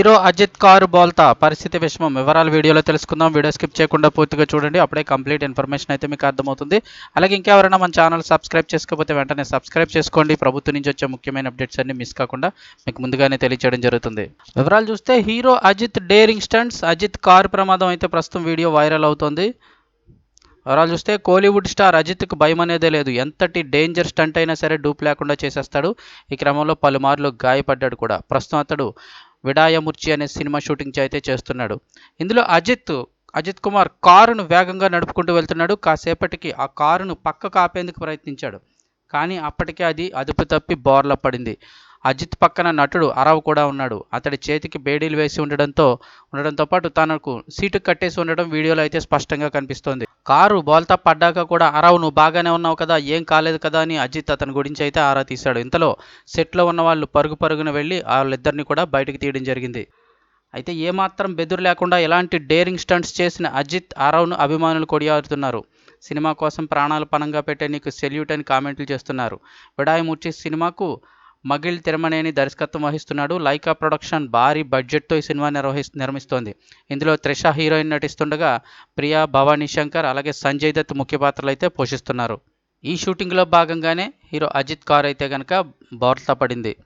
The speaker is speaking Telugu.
హీరో అజిత్ కారు బోల్తా పరిస్థితి విషమం. వివరాలు వీడియోలో తెలుసుకుందాం. వీడియో స్కిప్ చేయకుండా పూర్తిగా చూడండి. అప్పుడే కంప్లీట్ ఇన్ఫర్మేషన్ అయితే మీకు అర్థమవుతుంది. అలాగే ఇంకెవరైనా మన ఛానల్ సబ్స్క్రైబ్ చేసుకోకపోతే వెంటనే సబ్స్క్రైబ్ చేసుకోండి. ప్రభుత్వం నుంచి వచ్చే ముఖ్యమైన అప్డేట్స్ అన్ని మిస్ కాకుండా మీకు ముందుగానే తెలియచేయడం జరుగుతుంది. వివరాలు చూస్తే hero Ajith daring stunts Ajith car ప్రమాదం అయితే ప్రస్తుతం వీడియో వైరల్ అవుతోంది. వివరాలు చూస్తే కోలీవుడ్ స్టార్ అజిత్కు భయం అనేదే లేదు. ఎంతటి డేంజర్ స్టంట్ అయినా సరే డూప్ లేకుండా చేసేస్తాడు. ఈ క్రమంలో పలుమార్లు గాయపడ్డాడు కూడా. ప్రస్తుతం అతడు విడాయమూర్చి అనే సినిమా షూటింగ్ అయితే చేస్తున్నాడు. ఇందులో అజిత్ అజిత్ కుమార్ కారును వేగంగా నడుపుకుంటూ వెళ్తున్నాడు. కాసేపటికి ఆ కారును పక్కకు ఆపేందుకు ప్రయత్నించాడు. కానీ అప్పటికే అది అదుపు తప్పి బోర్ల పడింది. అజిత్ పక్కన నటుడు అరవ్ కూడా ఉన్నాడు. అతడి చేతికి బేడీలు వేసి ఉండడంతో ఉండడంతో పాటు తనకు సీటు కట్టేసి ఉండడం వీడియోలో అయితే స్పష్టంగా కనిపిస్తోంది. కారు బోల్తా పడ్డాక కూడా అరావు నువ్వు బాగానే ఉన్నావు కదా ఏం కాలేదు కదా అని అజిత్ అతని గురించి అయితే ఆరా తీశాడు. ఇంతలో సెట్లో ఉన్న వాళ్ళు పరుగు పరుగున వెళ్ళి వాళ్ళిద్దరిని కూడా బయటకు తీయడం జరిగింది. అయితే ఏమాత్రం బెదురు లేకుండా ఎలాంటి డేరింగ్ స్టంట్స్ చేసిన అజిత్ అరవ్ను అభిమానులు కొడియాడుతున్నారు. సినిమా కోసం ప్రాణాలు పణంగా పెట్టే నీకు సెల్యూట్ అని కామెంట్లు చేస్తున్నారు. విడాయమూర్చి సినిమాకు మగిల్ తిరమనేని దర్శకత్వం వహిస్తున్నాడు. లైకా ప్రొడక్షన్ భారీ బడ్జెట్తో ఈ సినిమా నిర్వహి నిర్మిస్తోంది. ఇందులో త్రిష హీరోయిన్ నటిస్తుండగా ప్రియా భవానీ శంకర్ అలాగే సంజయ్ దత్ ముఖ్య పాత్రలు అయితే పోషిస్తున్నారు. ఈ షూటింగ్లో భాగంగానే హీరో అజిత్ కార్ అయితే కనుక బోర్తా పడింది.